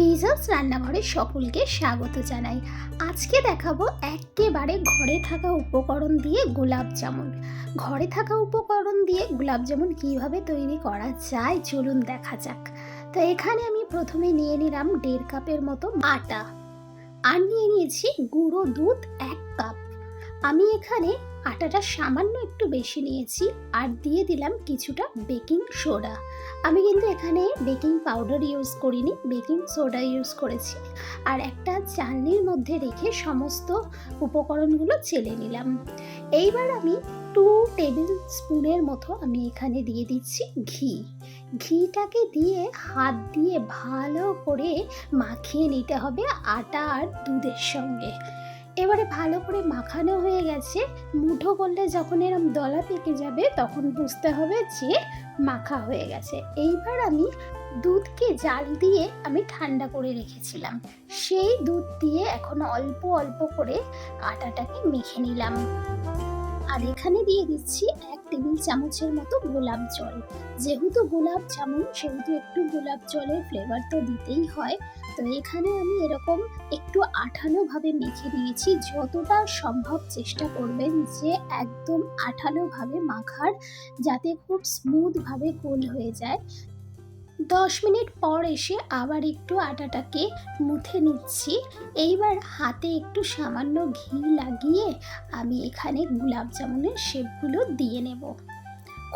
ফিজাস রান্নাঘরে সকলকে স্বাগত জানাই। আজকে দেখাবো একেবারে ঘরে থাকা উপকরণ দিয়ে গোলাপ জামুন। ঘরে থাকা উপকরণ দিয়ে গোলাপ জামুন কীভাবে তৈরি করা যায় চলুন দেখা যাক। তো এখানে আমি প্রথমে নিয়ে নিলাম দেড় কাপের মতো আটা। আর নিয়ে নিয়েছি গুঁড়ো দুধ এক কাপ। আমি এখানে আটাটা সামান্য একটু বেশি নিয়েছি আর দিয়ে দিলাম কিছুটা বেকিং সোডা। আমি কিন্তু এখানে বেকিং পাউডার ইউজ করিনি, বেকিং সোডা ইউজ করেছি। আর একটা চালনির মধ্যে রেখে সমস্ত উপকরণগুলো চেলে নিলাম। এইবার আমি টু টেবিল স্পুনের মতো আমি এখানে দিয়ে দিচ্ছি ঘি। ঘিটাকে দিয়ে হাত দিয়ে ভালো করে মাখিয়ে নিতে হবে আটা আর দুধের সঙ্গে। এবারে ভালো করে মাখানো হয়ে গেছে। মুঠো করলে যখন এরম দলা পেকে যাবে, তখন বুঝতে হবে যে মাখা হয়ে গেছে। এইবার আমি দুধকে জাল দিয়ে আমি ঠান্ডা করে রেখেছিলাম। সেই দুধ দিয়ে এখন অল্প অল্প করে আটাটাকে মেখে নিলাম। আর এখানে দিয়ে দিচ্ছি এক টেবিল চামচের মতো গোলাপ জল। যেহেতু গোলাপ জামুন, সেহেতু একটু গোলাপ জলের ফ্লেভার তো দিতেই হয়। তো এখানে আমি এরকম একটু আঠালোভাবে মেখে নিয়েছি। যতটা সম্ভব চেষ্টা করবেন যে একদম আঠালোভাবে মাখার, যাতে খুব স্মুথভাবে গোল হয়ে যায়। দশ মিনিট পর এসে আবার একটু আটাটাকে মুথে নিচ্ছি। এইবার হাতে একটু সামান্য ঘি লাগিয়ে আমি এখানে গোলাপ জামুনের শেপগুলো দিয়ে নেব।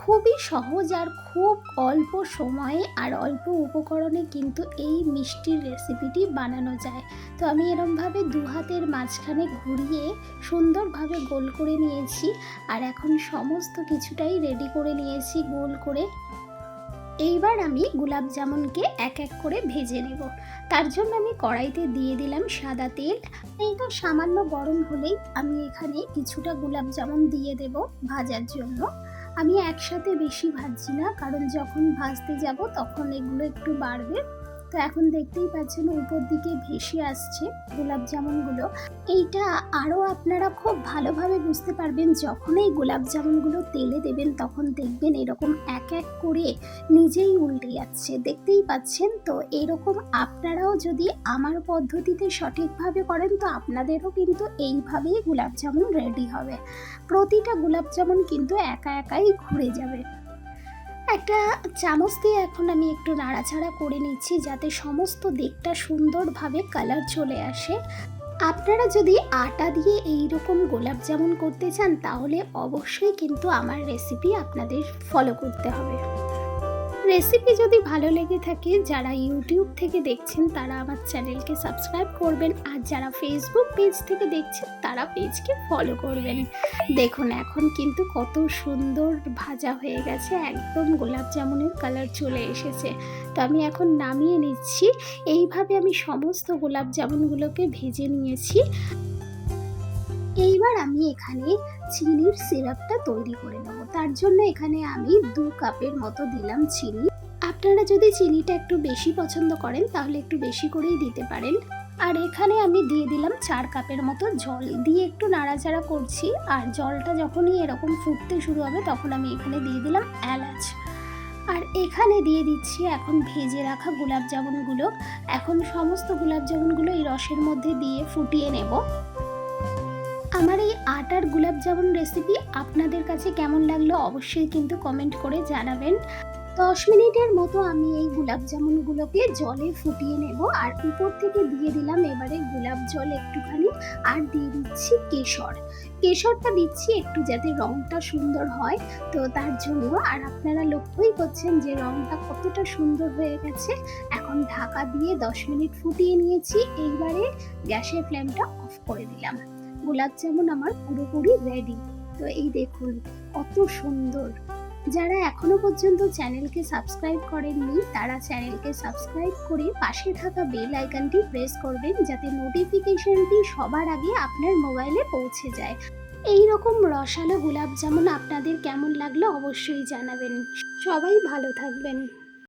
খুবই সহজ আর খুব অল্প সময়ে আর অল্প উপকরণে কিন্তু এই মিষ্টির রেসিপিটি বানানো যায়। তো আমি এরমভাবে দু হাতের মাঝখানে ঘুরিয়ে সুন্দরভাবে গোল করে নিয়েছি আর এখন সমস্ত কিছুটাই রেডি করে নিয়েছি গোল করে। এইবার আমি গোলাপ জামুনকে এক এক করে ভেজে নেব। তার জন্য আমি কড়াইতে দিয়ে দিলাম সাদা তেল। এইটা সামান্য গরম হলেই আমি এখানে কিছুটা গোলাপ জামুন দিয়ে দেব ভাজার জন্য। আমি একসাথে বেশি ভাজছি না কারণ যখন ভাজতে যাব তখন এগুলো একটু বাড়বে। তো এখন দেখতেই পাচ্ছেন উপর দিকে ভেসে আসছে গোলাপ জামুনগুলো। এইটা আরও আপনারা খুব ভালোভাবে বুঝতে পারবেন, যখন এই গোলাপ জামুনগুলো তেলে দেবেন তখন দেখবেন এরকম এক এক করে নিজেই উল্টে যাচ্ছে। দেখতেই পাচ্ছেন তো, এরকম আপনারাও যদি আমার পদ্ধতিতে সঠিকভাবে করেন তো আপনাদেরও কিন্তু এইভাবেই গোলাপ জামুন রেডি হবে। প্রতিটা গোলাপ জামুন কিন্তু একা একাই ঘুরে যাবে। একটা চামচ দিয়ে এখন আমি একটু নাড়াচাড়া করে নিচ্ছি যাতে সমস্ত দিকটা সুন্দরভাবে কালার চলে আসে। আপনারা যদি আটা দিয়ে এই রকম গোলাপ জামুন করতে চান, তাহলে অবশ্যই কিন্তু আমার রেসিপি আপনাদের ফলো করতে হবে। রেসিপি যদি ভালো লেগে থাকে, যারা ইউটিউব থেকে দেখছেন, তারা আমার চ্যানেলকে সাবস্ক্রাইব করবেন। আর যারা ফেসবুক পেজ থেকে দেখছেন, তারা পেজকে ফলো করবেন। দেখুন, এখন কিন্তু কত সুন্দর ভাজা হয়ে গেছে। একদম গোলাপ জামুনের কালার চলে এসেছে। তো আমি এখন নামিয়ে নিচ্ছি। এইভাবে আমি সমস্ত গোলাপ জামুনগুলোকে ভেজে নিয়েছি। এইবার আমি এখানে চিনির সিরাপটা তৈরি করে নেব। তার জন্য এখানে আমি দু কাপের মতো দিলাম চিনি। আপনারা যদি চিনিটা একটু বেশি পছন্দ করেন, তাহলে একটু বেশি করেই দিতে পারেন। আর এখানে আমি দিয়ে দিলাম চার কাপের মতো জল। দিয়ে একটু নাড়াচাড়া করছি, আর জলটা যখনই এরকম ফুটতে শুরু হবে, তখন আমি এখানে দিয়ে দিলাম এলাচ। আর এখানে দিয়ে দিচ্ছি এখন ভেজে রাখা গোলাপ জামুনগুলো এখন সমস্ত গোলাপ জামুনগুলো এই রসের মধ্যে দিয়ে ফুটিয়ে নেব। আমার এই আটার গোলাপ জামুন রেসিপি আপনাদের কাছে কেমন লাগল অবশ্যই কিন্তু কমেন্ট করে জানাবেন। দশ মিনিটের মতো আমি এই গোলাপ জামুনগুলোকে জলে ফুটিয়ে নেব আর উপর থেকে দিয়ে দিলাম এবারে গোলাপ জল একটুখানি আর দিয়ে দিচ্ছি কেশর। কেশরটা দিচ্ছি একটু যাতে রংটা সুন্দর হয়, তো তার জন্য আর আপনারা লক্ষ্যই করছেন যে রংটা কতটা সুন্দর হয়ে গেছে। এখন ঢাকা দিয়ে দশ মিনিট ফুটিয়ে নিয়েছি, এইবারে গ্যাসের ফ্লেমটা অফ করে দিলাম। গোলাপ জামুন আমার পুরোপুরি রেডি তো এই দেখুন, কত সুন্দর। যারা এখনও পর্যন্ত চ্যানেলকে সাবস্ক্রাইব করেননি, তারা চ্যানেলকে সাবস্ক্রাইব করে পাশে থাকা বেল আইকনটি প্রেস করবেন, যাতে নোটিফিকেশনটি সবার আগে আপনার মোবাইলে পৌঁছে যায়। এই রকম রসালো গোলাপ জামুন আপনাদের কেমন লাগল অবশ্যই জানাবেন। সবাই ভালো থাকবেন।